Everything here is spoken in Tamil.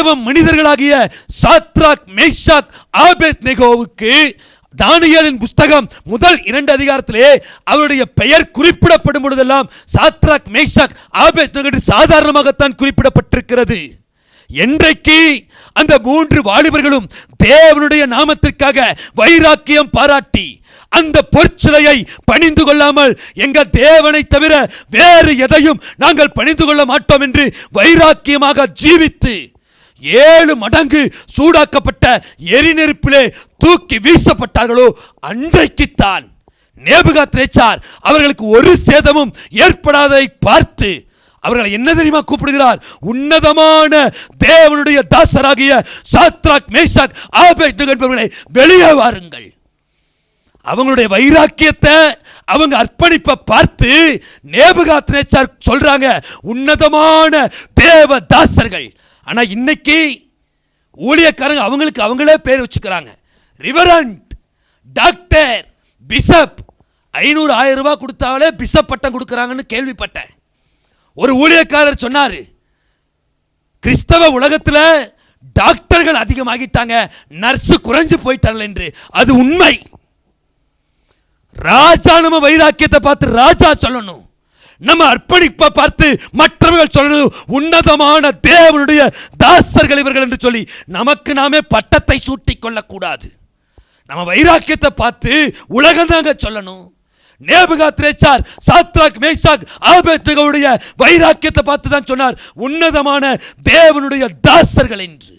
தேவ மனிதர்களாகிய சாத்ராக் மேஷாக் ஆபேத் நெகோவுக்கு தானியலின் புஸ்தகம் முதல் இரண்டு அதிகாரத்திலே அவருடைய பெயர் குறிப்பிடப்படும் பொழுதெல்லாம் சாத்ராக் மேஷாக் ஆபேத் நெகோ சாதாரணமாகத்தான் குறிப்பிடப்பட்டிருக்கிறது. என்றைக்கு அந்த மூன்று வாலிபர்களும் தேவனுடைய நாமத்திற்காக வைராக்கியம் பாராட்டி அந்த பொற்சிலையை பணிந்து கொள்ளாமல் எங்கள் தேவனை தவிர வேறு எதையும் நாங்கள் பணிந்து கொள்ள மாட்டோம் என்று வைராக்கியமாக ஜீவித்து ஏழு மடங்கு சூடாக்கப்பட்ட எரிநெருப்பிலே தூக்கி வீசப்பட்டார்களோ அன்றைக்குத்தான் நேபுகாத் நேச்சார் அவர்களுக்கு ஒரு சேதமும் ஏற்படாததை பார்த்து அவர்களை என்ன தெரியுமா கூப்பிடுகிறார்? உன்னதமான தேவனுடைய தாசராகிய சாத்ராக் மேசாக் ஆபேத் என்பவர்களை வெளியே வாருங்கள். அவங்களுடைய வைராக்கியத்தை அவங்க அர்ப்பணிப்பை பார்த்து நேபுகாத் நேச்சார் சொல்றாங்க உன்னதமான தேவ தாசர்கள். ஆனால் இன்னைக்கு ஊழியக்காரங்க அவங்களுக்கு அவங்களே பேர் வச்சுக்கிறாங்க. ரிவரண்ட் டாக்டர் பிஷப் ஐநூறு ஆயிரம் ரூபாய் கொடுத்தாலே பிஷப் பட்டம் கொடுக்குறாங்கன்னு கேள்விப்பட்டேன். ஒரு ஊழியக்காரர் சொன்னார் கிறிஸ்தவ உலகத்தில் டாக்டர்கள் அதிகமாகிட்டாங்க நர்ஸு குறைஞ்சு போயிட்டார்கள் என்று. அது உண்மை. ராஜா நம்ம வைராக்கியத்தை பார்த்து ராஜா சொல்லணும். நம்ம அர்ப்பணிப்பை பார்த்து மற்றவர்கள் சொல்லணும் உன்னதமான தேவனுடைய தாசர்கள் இவர்கள் என்று சொல்லி நமக்கு நாமே பட்டத்தை சூட்டிக் கொள்ளக்கூடாது நம்ம வைராக்கியத்தை பார்த்து உலகம் தாங்க சொல்லணும். நேபுகாத் ரேச்சார் சாத்ராக் மேசாக் ஆபேத்துகளுடைய வைராக்கியத்தை பார்த்து தான் சொன்னார். உன்னதமான தேவனுடைய தாசர்கள் என்று.